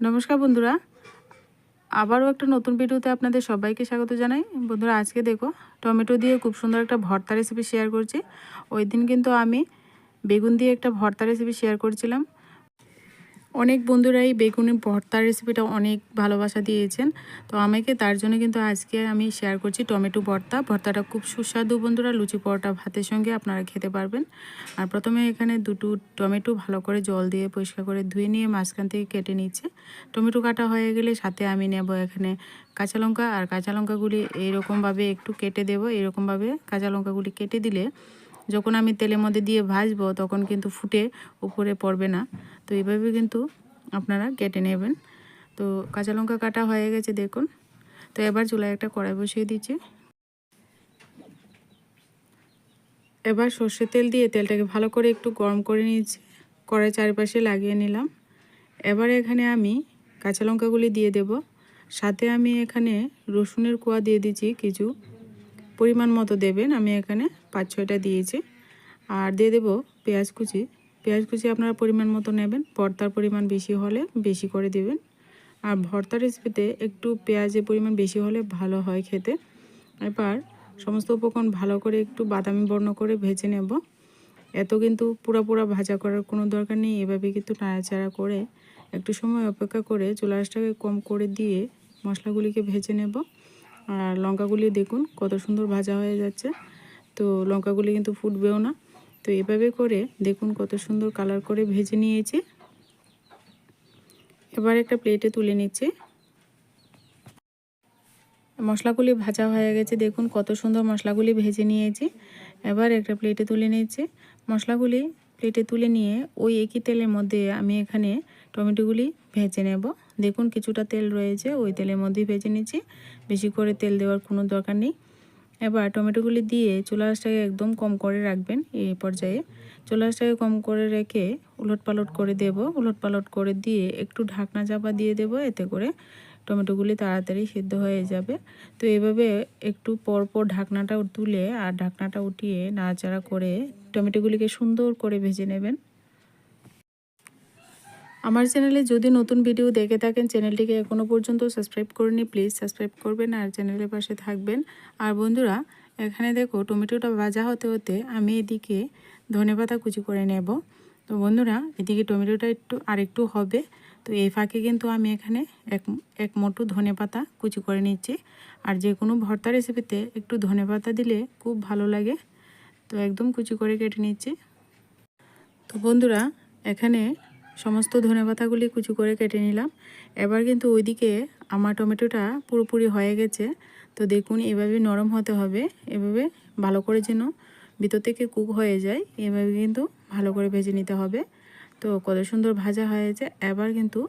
নমস্কার বন্ধুরা। আবারও একটা নতুন ভিডিওতে আপনাদের সবাইকে স্বাগত জানাই। বন্ধুরা, আজকে দেখো, টমেটো দিয়ে খুব সুন্দর একটা ভর্তা রেসিপি শেয়ার করছি। ওই দিন কিন্তু আমি বেগুন দিয়ে একটা ভর্তা রেসিপি শেয়ার করছিলাম। অনেক বন্ধুরাই বেগুনের ভর্তার রেসিপিটা অনেক ভালোবাসা দিয়েছেন। তো আমাকে তার জন্য কিন্তু আজকে আমি শেয়ার করছি টমেটো ভর্তা। ভর্তাটা খুব সুস্বাদু বন্ধুরা, লুচি পরোটা ভাতের সঙ্গে আপনারা খেতে পারবেন। আর প্রথমে এখানে দুটো টমেটো ভালো করে জল দিয়ে পরিষ্কার করে ধুয়ে নিয়ে মাঝখান থেকে কেটে নিচ্ছে। টমেটো কাটা হয়ে গেলে সাথে আমি নেব এখানে কাঁচা লঙ্কা। আর কাঁচা লঙ্কাগুলি এইরকমভাবে একটু কেটে দেবো। এরকমভাবে কাঁচা লঙ্কাগুলি কেটে দিলে যখন আমি তেলের মধ্যে দিয়ে ভাজবো, তখন কিন্তু ফুটে উপরে পড়বে না। তো এইভাবে কিন্তু আপনারা কেটে নেবেন। তো কাঁচা লঙ্কা কাটা হয়ে গেছে, দেখুন। তো এবার চুলায় একটা কড়াই বসিয়ে দিচ্ছি। এবার সর্ষের তেল দিয়ে তেলটাকে ভালো করে একটু গরম করে নিয়েছি। কড়াই চারপাশে লাগিয়ে নিলাম। এবার এখানে আমি কাঁচা লঙ্কাগুলি দিয়ে দেব। সাথে আমি এখানে রসুনের কোয়া দিয়ে দিচ্ছি কিছু পরিমাণ মতো দেবেন, আমি এখানে পাঁচ ছয়টা দিয়েছি। আর দিয়ে দেব পেঁয়াজ কুচি। পেঁয়াজ কুচি আপনারা পরিমাণ মতো নেবেন, ভর্তার পরিমাণ বেশি হলে বেশি করে দেবেন। আর ভর্তা রেসিপিতে একটু পেঁয়াজের পরিমাণ বেশি হলে ভালো হয় খেতে। এবার সমস্ত উপকরণ ভালো করে একটু বাদামি বর্ণ করে ভেজে নেব। এত কিন্তু পুরা ভাজা করার কোনো দরকার নেই, এভাবে কিন্তু নাড়াচাড়া করে একটু সময় অপেক্ষা করে চুলাশটাকে কম করে দিয়ে মশলাগুলিকে ভেজে নেব। আর লঙ্কাগুলি দেখুন, কত সুন্দর ভাজা হয়ে যাচ্ছে। তো লঙ্কাগুলি কিন্তু ফুটবেও না। তো এভাবে করে দেখুন কত সুন্দর কালার করে ভেজে নিয়েছি। এবার একটা প্লেটে তুলে নিচ্ছি। মশলাগুলি ভাজা হয়ে গেছে, দেখুন কত সুন্দর মশলাগুলি ভেজে নিয়েছি। এবার একটা প্লেটে তুলে নিয়েছি মশলাগুলি প্লেটে তুলে নিয়ে ওই একই তেলের মধ্যে আমি এখানে টমেটোগুলি ভেজে নেব। দেখুন কিছুটা তেল রয়েছে, ওই তেলের মধ্যেই ভেজে নিচ্ছি। বেশি করে তেল দেওয়ার কোনো দরকার নেই। এবার টমেটোগুলি দিয়ে চুলাশটাকে একদম কম করে রাখবেন এই পর্যায়ে। চুলাশটাকে কম করে রেখে উলট পালট করে দেব। উলট পালট করে দিয়ে একটু ঢাকনা চাপা দিয়ে দেব, এতে করে টমেটোগুলি তাড়াতাড়ি সিদ্ধ হয়ে যাবে। তো এভাবে একটু পর পর ঢাকনাটা তুলে আর ঢাকনাটা উঠিয়ে নাড়াচাড়া করে টমেটোগুলিকে সুন্দর করে ভেজে নেবেন। আমার চ্যানেলে যদি নতুন ভিডিও দেখে থাকেন, চ্যানেলটিকে এখনও পর্যন্ত সাবস্ক্রাইব করেনি প্লিজ সাবস্ক্রাইব করবেন আর চ্যানেলের পাশে থাকবেন। আর বন্ধুরা, এখানে দেখো টমেটোটা ভাজা হতে হতে আমি এদিকে ধনেপাতা কুচি করে নেব। তো বন্ধুরা, এদিকে টমেটোটা একটু আরেকটু হবে। তো এই ফাঁকে কিন্তু আমি এখানে এক এক মোটু ধনে পাতা কুচি করে নিচ্ছি। আর যে কোনো ভর্তা রেসিপিতে একটু ধনে পাতা দিলে খুব ভালো লাগে। তো একদম কুচি করে কেটে নিচ্ছি। তো বন্ধুরা, এখানে সমস্ত ধনে পাতাগুলি কুচি করে কেটে নিলাম। এবার কিন্তু ওইদিকে আমার টমেটোটা পুরোপুরি হয়ে গেছে। তো দেখুন, এভাবে নরম হতে হবে। এভাবে ভালো করে যেন ভিতর থেকে কুক হয়ে যায়। এভাবে কিন্তু ভালো করে ভেজে নিতে হবে। তো কত সুন্দর ভাজা হয়েছে। এবার কিন্তু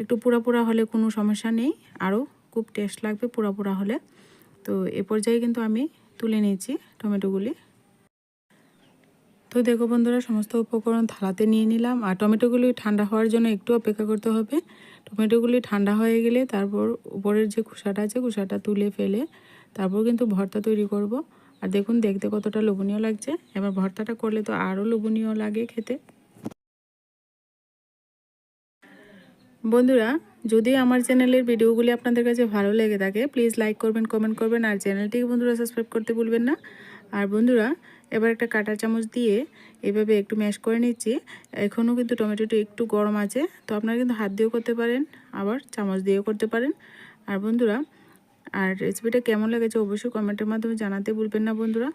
একটু পুরা পুরা হলে কোনো সমস্যা নেই। আরও খুব টেস্ট লাগবে পুরা পুরা হলে। তো এ পর্যায়ে কিন্তু আমি তুলে নিয়েছি টমেটোগুলি। তো দেখো বন্ধুরা, সমস্ত উপকরণ থালাতে নিয়ে নিলাম। আর টমেটোগুলি ঠান্ডা হওয়ার জন্য একটু অপেক্ষা করতে হবে। টমেটোগুলি ঠান্ডা হয়ে গেলে তারপর উপরের যে খোসাটা আছে, খোসাটা তুলে ফেলে তারপর কিন্তু ভর্তা তৈরি করব। আর দেখুন, দেখতে কতটা লোভনীয় লাগছে। এবার ভর্তাটা করলে তো আরও লোভনীয় লাগে খেতে। বন্ধুরা, যদি আমার চ্যানেলের ভিডিওগুলি আপনাদের কাছে ভালো লেগে থাকে প্লিজ লাইক করবেন কমেন্ট করবেন, আর চ্যানেলটিকে বন্ধুরা সাবস্ক্রাইব করতে ভুলবেন না। আর বন্ধুরা, এবার একটা কাটা চামচ দিয়ে এভাবে একটু ম্যাশ করে নিচ্ছি। এখনও কিন্তু টমেটোটা একটু গরম আছে, তো আপনারা কিন্তু হাত দিয়েও করতে পারেন, আবার চামচ দিয়েও করতে পারেন। আর বন্ধুরা আর রেসিপিটা কেমন লেগেছে অবশ্যই কমেন্টের মাধ্যমে জানাতে ভুলবেন না বন্ধুরা।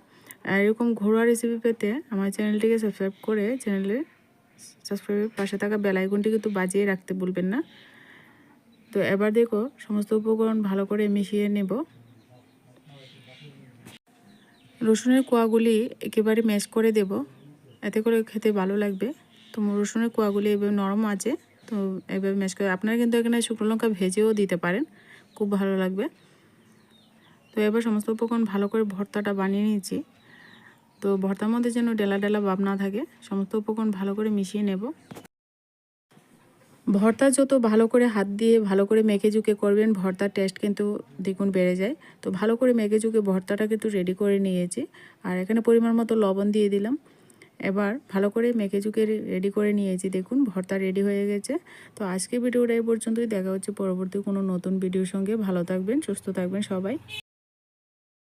আর এরকম ঘরোয়া রেসিপি পেতে আমার চ্যানেলটিকে সাবস্ক্রাইব করে চ্যানেলে সাবস্ক্রাইবের পাশে থাকা বেলাইকনটি কিন্তু বাজিয়ে রাখতে ভুলবেন না। তো এবার দেখো, সমস্ত উপকরণ ভালো করে মিশিয়ে নেব। রসুনের কোয়াগুলি একেবারে ম্যাশ করে দেব। এতে করে খেতে ভালো লাগবে। তো রসুনের কোয়াগুলি এভাবে নরম আছে, তো এভাবে ম্যাশ করে আপনারা কিন্তু এখানে শুকনো লঙ্কা ভেজেও দিতে পারেন। খুব ভালো লাগবে। তো এবার সমস্ত উপকরণ ভালো করে ভর্তাটা বানিয়ে নিয়েছি। তো ভর্তার মধ্যে যেন ডেলা ডেলা ভাব না থাকে, সমস্ত উপকরণ ভালো করে মিশিয়ে নেব। ভর্তা যত ভালো করে হাত দিয়ে ভালো করে মেখে ঝুঁকে করবেন, ভর্তার টেস্ট কিন্তু দ্বিগুণ বেড়ে যায়। তো ভালো করে মেখে ঝুঁকে ভর্তাটা কিন্তু রেডি করে নিয়েছি। আর এখানে পরিমাণ মতো লবণ দিয়ে দিলাম। এবার ভালো করে মেখে চুকে রেডি করে নিয়েছি। দেখুন, ভর্তা রেডি হয়ে গেছে। তো আজকে ভিডিওটা এই পর্যন্তই। দেখা হচ্ছে পরবর্তী কোনো নতুন ভিডিওর সঙ্গে। ভালো থাকবেন, সুস্থ থাকবেন সবাই।